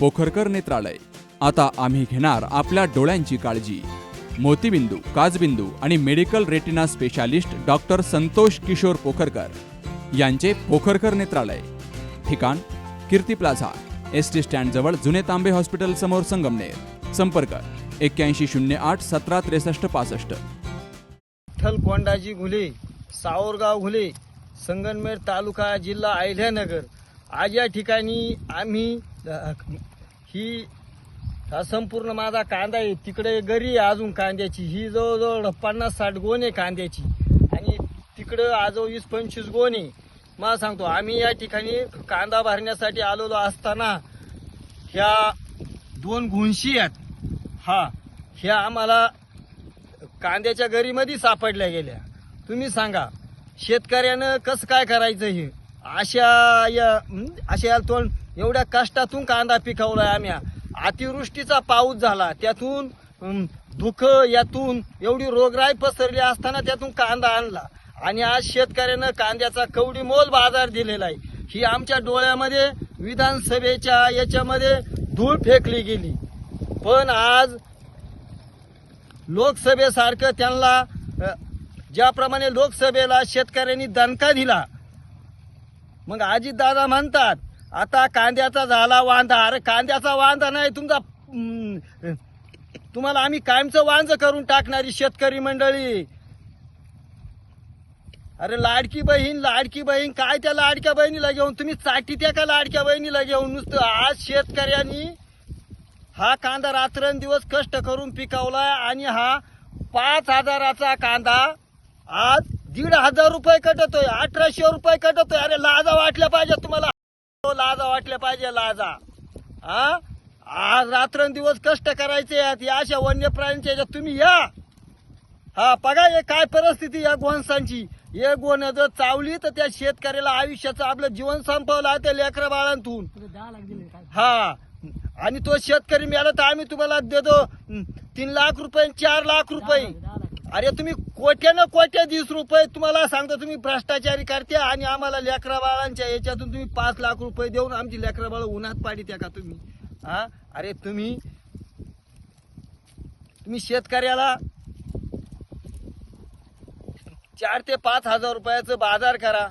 पोखरकर नेत्रालय. आता आम्ही घेणार आपल्या डोळ्यांची काळजी. मोतीबिंदू काजबिंदू आणि medical retina specialist doctor Santosh Kishor Pokharkar यांचे पोखरकर नेत्रालय. ठिकाण कीर्ती प्लाझा एस टी स्टँडजवळ जुने तांबे हॉस्पिटल समोर संगमनेर. संपर्क एक्क्याऐंशी शून्य आठ सतरा त्रेसष्ट पासष्ट. विठ्ठल कोंडाजी घुले सावरगाव घुले संगनमेर तालुका जिल्हा अहिल्यानगर. आज या ठिकाणी आम्ही ही हा संपूर्ण माझा कांदा आहे. तिकडे गरी आहे अजून कांद्याची. ही जवळजवळ पन्नास साठ गोण आहे कांद्याची. आणि तिकडं आजो वीस पंचवीस गोण आहे. मला सांगतो आम्ही या ठिकाणी कांदा भरण्यासाठी आलेलो असताना ह्या दोन घुंशी आहेत. हा ह्या आम्हाला कांद्याच्या गरीमध्ये सापडल्या गेल्या. तुम्ही सांगा शेतकऱ्यानं कसं काय करायचं हे? अशा या अशा या तोंड एवढ्या कष्टातून कांदा पिकवला आम्ही. अतिवृष्टीचा पाऊस झाला. त्यातून हं, धुकं यातून एवढी रोगराई पसरली असताना त्यातून कांदा आणला. आणि आज शेतकऱ्यानं कांद्याचा कवडी मोल बाजार दिलेला आहे. ही आमच्या डोळ्यामध्ये विधानसभेच्या याच्यामध्ये धूळ फेकली गेली. पण आज लोकसभेसारखं त्यांना ज्याप्रमाणे लोकसभेला शेतकऱ्यांनी दणका दिला मग आजी दादा म्हणतात आता कांद्याचा झाला वांदा. अरे कांद्याचा वांदा नाही तुमचा तुम्हाला आम्ही कायमचं वांज करून टाकणारी शेतकरी मंडळी. अरे लाडकी बहीण लाडकी बहीण काय त्या लाडक्या बहिणीला घेऊन? तुम्ही चाटी त्या का लाडक्या बहिणीला घेऊन? नुसतं आज शेतकऱ्यांनी हा कांदा रात्रंदिवस कष्ट करून पिकवलाय आणि हा पाच हजाराचा कांदा आज दीड हजार रुपये कटतोय अठराशे रुपये कटतोय. अरे लाजा वाटल्या पाहिजे तुम्हाला. हो, लाजा वाटल्या पाहिजे लाजा. हा? आज रात्रंदिवस कष्ट करायचे आहेत या अशा वन्य प्राण्यांच्या ह्याच्यात तुम्ही या. हा बघा हे काय परिस्थिती या गोवंशांची हे गोण जर चावली तर त्या शेतकऱ्याला आयुष्याचं आपलं जीवन संपवलं त्या लेकरा बाळांतून. हा. आणि तो शेतकरी मिळाला तर आम्ही तुम्हाला देतो तीन लाख रुपये चार लाख रुपये. अरे तुम्ही कोट्यानं कोट्या वीस रुपये तुम्हाला सांगता तुम्ही भ्रष्टाचारी करते आणि आम्हाला लेकरा बाळांच्या याच्यातून तुम्ही पाच लाख रुपये देऊन आमची लेकरा बाळ उन्हात पाडी त्या का तुम्ही? हा? अरे तुम्ही तुम्ही शेतकऱ्याला चार ते पाच हजार रुपयाचं बाजार करा.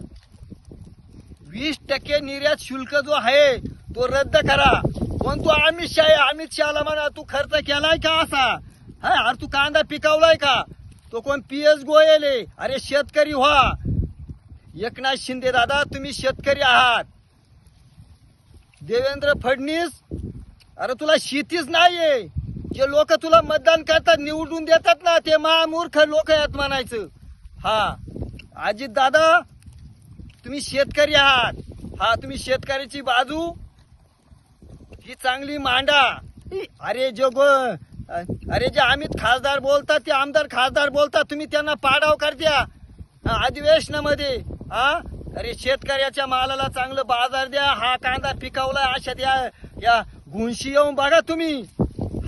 वीस टक्के निर्यात शुल्क जो आहे तो रद्द करा. पण तू अमित शाह अमित शहाला म्हणा तू खर्च केलाय का असा? हा अरे तू कांदा पिकवलाय का? तो कोण पी एस गोयल? आहे अरे शेतकरी व्हा. एकनाथ शिंदे दादा तुम्ही शेतकरी आहात. देवेंद्र फडणवीस अरे तुला शेतीच नाहीये. जे लोक तुला मतदान करतात निवडून देतात ना ते महामूर्ख लोक आहेत म्हणायचं. हा. अजित दादा तुम्ही शेतकरी आहात. हा तुम्ही शेतकऱ्याची बाजू. ही चांगली मांडा. अरे जो अरे जे अमित खासदार बोलतात ते आमदार खासदार बोलतात तुम्ही त्यांना पाडाव करत्या. हा, अधिवेशनामध्ये हा? अरे शेतकऱ्याच्या मालाला चांगलं बाजार द्या हा कांदा पिकवला अशा द्या. या गुंशी येऊन बघा तुम्ही.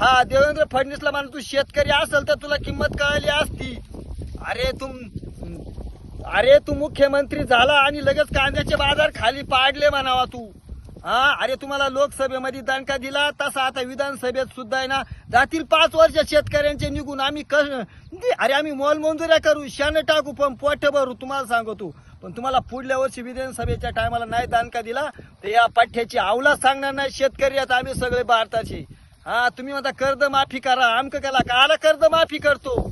हा देवेंद्र फडणवीसला म्हणा तू शेतकरी असेल तर तुला किंमत कळाली असती. अरे तुम अरे तू मुख्यमंत्री झाला आणि लगेच कांद्याचे बाजार खाली पाडले म्हणावा तू. हा अरे तुम्हाला लोकसभेमध्ये दणका दिला तसा आता विधानसभेत सुद्धा आहे ना. जातील पाच वर्ष शेतकऱ्यांचे निघून आम्ही कश अरे आम्ही मोलमंजुऱ्या करू शान टाकू पण पोट भरू तुम्हाला सांगतो. पण तुम्हाला पुढल्या वर्षी विधानसभेच्या टायमाला नाही दणका दिला तर या पाठ्याची आवला सांगणार नाही शेतकरी आता आम्ही सगळे भारताचे. हा तुम्ही म्हणता कर्ज माफी करा आमक केला काला कर्ज माफी करतो.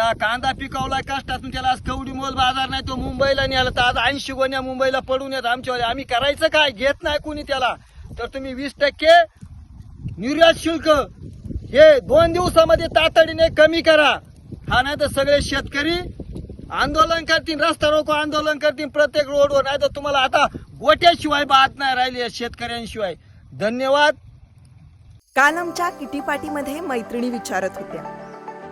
अरे कांदा पिकवलाय कष्टातून त्याला आज कवडी मोल बाजार नाही तो मुंबईला नेला. तर आज ऐंशी गोण्या मुंबईला पडून येत आमच्यावर आम्ही करायचं काय? घेत नाही कुणी त्याला. तर तुम्ही वीस टक्के निर्यात शुल्क हे दोन दिवसामध्ये तातडीने कमी करा. हा नाही तर सगळे शेतकरी आंदोलन करतील रस्ता रोको आंदोलन करतील प्रत्येक रोडवर. नाही तर तुम्हाला आता गोट्याशिवाय बात नाही राहिली आहे शेतकऱ्यांशिवाय. धन्यवाद. काल आमच्या किटीपाटीमध्ये मैत्रिणी विचारत होत्या.